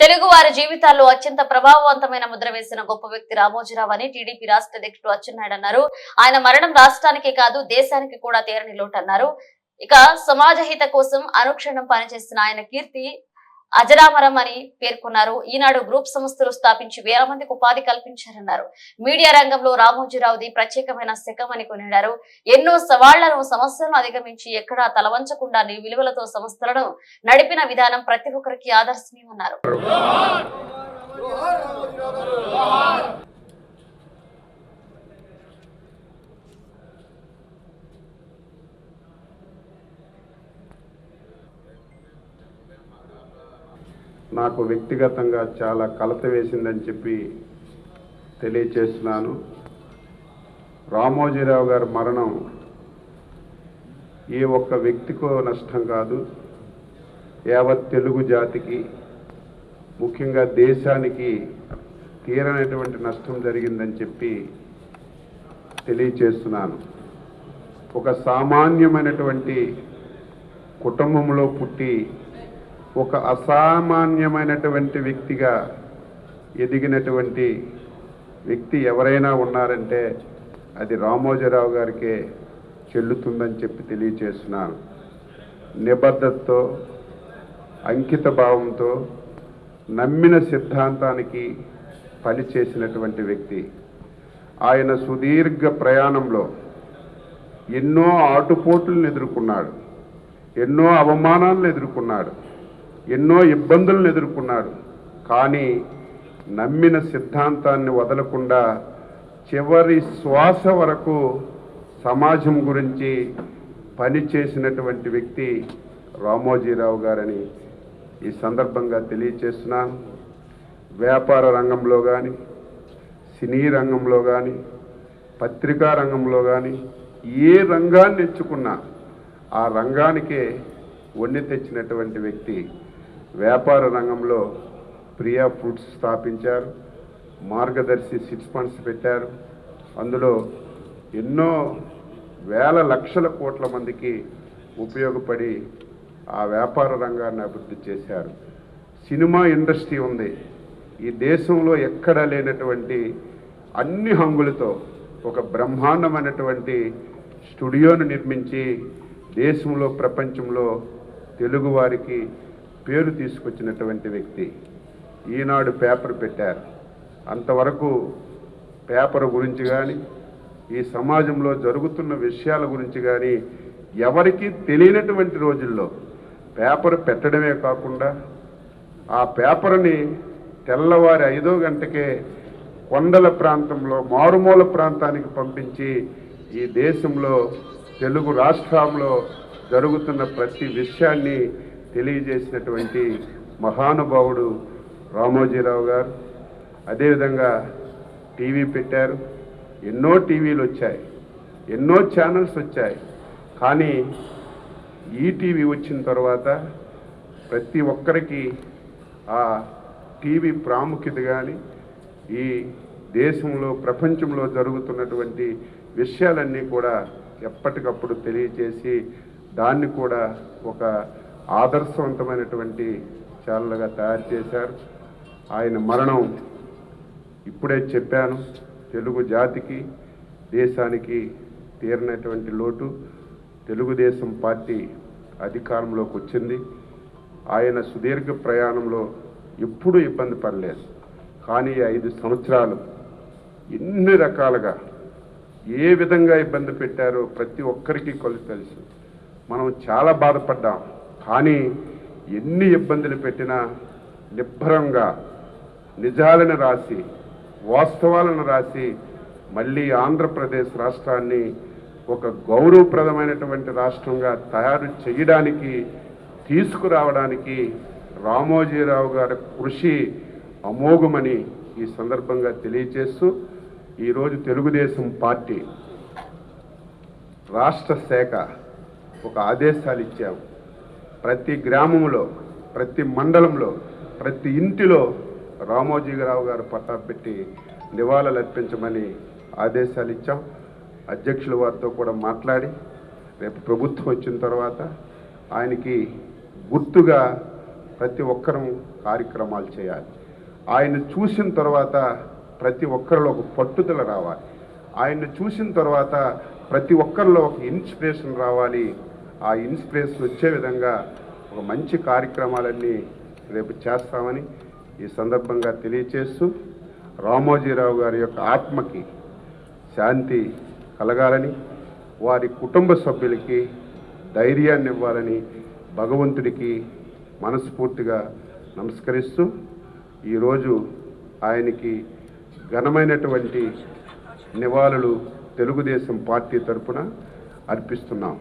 తెలుగు వారి జీవితాల్లో అత్యంత ప్రభావవంతమైన ముద్ర వేసిన గొప్ప వ్యక్తి రామోజీరావు అని టీడీపీ రాష్ట్ర అధ్యక్షుడు అచ్చెన్నాయుడు అన్నారు. ఆయన మరణం రాష్ట్రానికే కాదు దేశానికి కూడా తీరని లోటన్నారు ఇక సమాజహిత కోసం అనుక్షణం పనిచేస్తున్న ఆయన కీర్తి అజరామరం అని పేర్కొన్నారు. ఈనాడు గ్రూప్ సంస్థలు స్థాపించి వేల మందికి ఉపాధి కల్పించారన్నారు. మీడియా రంగంలో రామోజీరావుది ప్రత్యేకమైన శకం అని కొనిడారు. ఎన్నో సవాళ్ళను సమస్యలను అధిగమించి ఎక్కడా తలవంచకుండా విలువలతో సంస్థలను నడిపిన విధానం ప్రతి ఒక్కరికి ఆదర్శనీయమన్నారు. నాకు వ్యక్తిగతంగా చాలా కలత వేసిందని చెప్పి తెలియచేస్తున్నాను. రామోజీరావు గారి మరణం ఏ ఒక్క వ్యక్తికో నష్టం కాదు. యావత్ తెలుగు జాతికి ముఖ్యంగా దేశానికి తీరనటువంటి నష్టం జరిగిందని చెప్పి తెలియచేస్తున్నాను. ఒక సామాన్యమైనటువంటి కుటుంబంలో పుట్టి ఒక అసామాన్యమైనటువంటి వ్యక్తిగా ఎదిగినటువంటి వ్యక్తి ఎవరైనా ఉన్నారంటే అది రామోజీరావు గారికే చెల్లుతుందని చెప్పి తెలియచేస్తున్నాను. నిబద్ధతతో అంకిత భావంతో నమ్మిన సిద్ధాంతానికి పనిచేసినటువంటి వ్యక్తి. ఆయన సుదీర్ఘ ప్రయాణంలో ఎన్నో ఆటుపోట్లను ఎదుర్కొన్నాడు. ఎన్నో అవమానాలను ఎదుర్కొన్నాడు. ఎన్నో ఇబ్బందులను ఎదుర్కొన్నారు. కానీ నమ్మిన సిద్ధాంతాన్ని వదలకుండా చివరి శ్వాస వరకు సమాజం గురించి పనిచేసినటువంటి వ్యక్తి రామోజీరావు గారని ఈ సందర్భంగా తెలియచేస్తున్నాను వ్యాపార రంగంలో కానీ సినీ రంగంలో కానీ పత్రికా రంగంలో కానీ ఏ రంగాన్ని ఎంచుకున్నా ఆ రంగానికే వన్నె తెచ్చినటువంటి వ్యక్తి వ్యాపార రంగంలో ప్రియా ఫుడ్స్ స్థాపించారు మార్గదర్శి సిట్స్ ఫండ్స్ పెట్టారు. అందులో ఎన్నో వేల లక్షల కోట్ల మందికి ఉపయోగపడి ఆ వ్యాపార రంగాన్ని అభివృద్ధి చేశారు. సినిమా ఇండస్ట్రీ ఉంది. ఈ దేశంలో ఎక్కడ లేనటువంటి అన్ని హంగులతో ఒక బ్రహ్మాండమైనటువంటి స్టూడియోను నిర్మించి దేశంలో ప్రపంచంలో తెలుగువారికి పేరు తీసుకొచ్చినటువంటి వ్యక్తి ఈనాడు పేపర్ పెట్టారు. అంతవరకు పేపర్ గురించి కానీ ఈ సమాజంలో జరుగుతున్న విషయాల గురించి కానీ ఎవరికీ తెలియనటువంటి రోజుల్లో పేపర్ పెట్టడమే కాకుండా ఆ పేపర్ని తెల్లవారి ఐదో గంటకే కొండల ప్రాంతంలో మారుమూల ప్రాంతానికి పంపించి ఈ దేశంలో తెలుగు రాష్ట్రంలో జరుగుతున్న ప్రతి విషయాన్ని తెలియజేసినటువంటి మహానుభావుడు రామోజీరావు గారు. అదేవిధంగా టీవీ పెట్టారు. ఎన్నో టీవీలు వచ్చాయి. ఎన్నో ఛానల్స్ వచ్చాయి. కానీ ఈటీవీ వచ్చిన తర్వాత ప్రతి ఒక్కరికి ఆ టీవీ ప్రాముఖ్యత కానీ ఈ దేశంలో ప్రపంచంలో జరుగుతున్నటువంటి విషయాలన్నీ కూడా ఎప్పటికప్పుడు తెలియజేసి దాన్ని కూడా ఒక ఆదర్శవంతమైనటువంటి ఛానల్గా తయారు చేశారు. ఆయన మరణం ఇప్పుడే చెప్పాను. తెలుగు జాతికి దేశానికి తీరినటువంటి లోటు తెలుగుదేశం పార్టీ అధికారంలోకి వచ్చింది. ఆయన సుదీర్ఘ ప్రయాణంలో ఎప్పుడూ ఇబ్బంది పడలేదు. కానీ ఐదు సంవత్సరాలు ఎన్ని రకాలుగా ఏ విధంగా ఇబ్బంది పెట్టారో ప్రతి ఒక్కరికి కొలు తెలుసు మనం చాలా బాధపడ్డాం. కానీ ఎన్ని ఇబ్బందులు పెట్టినా నిబ్బరంగా నిజాలను రాసి వాస్తవాలను రాసి మళ్ళీ ఆంధ్రప్రదేశ్ రాష్ట్రాన్ని ఒక గౌరవప్రదమైనటువంటి రాష్ట్రంగా తయారు చేయడానికి తీసుకురావడానికి రామోజీరావు గారి కృషి అమోఘమని ఈ సందర్భంగా తెలియజేస్తూ ఈరోజు తెలుగుదేశం పార్టీ రాష్ట్ర శాఖ ఒక ఆదేశాలు ఇచ్చాము ప్రతి గ్రామంలో ప్రతి మండలంలో ప్రతి ఇంటిలో రామోజీరావు గారు పట్టా పెట్టి నివాళులు అర్పించమని ఆదేశాలు ఇచ్చాం. అధ్యక్షుల వారితో కూడా మాట్లాడి రేపు ప్రభుత్వం వచ్చిన తర్వాత ఆయనకి గుర్తుగా ప్రతి ఒక్కరూ కార్యక్రమాలు చేయాలి. ఆయన చూసిన తర్వాత ప్రతి ఒక్కరిలో ఒక పట్టుదల రావాలి. ఆయన్ని చూసిన తర్వాత ప్రతి ఒక్కరిలో ఒక ఇన్స్పిరేషన్ రావాలి. ఆ ఇన్స్పిరేషన్ వచ్చే విధంగా ఒక మంచి కార్యక్రమాలన్నీ రేపు చేస్తామని ఈ సందర్భంగా తెలియచేస్తూ రామోజీరావు గారి యొక్క ఆత్మకి శాంతి కలగాలని వారి కుటుంబ సభ్యులకి ధైర్యాన్ని ఇవ్వాలని భగవంతుడికి మనస్ఫూర్తిగా నమస్కరిస్తూ ఈరోజు ఆయనకి ఘనమైనటువంటి నివాళులు తెలుగుదేశం పార్టీ తరపున అర్పిస్తున్నాం.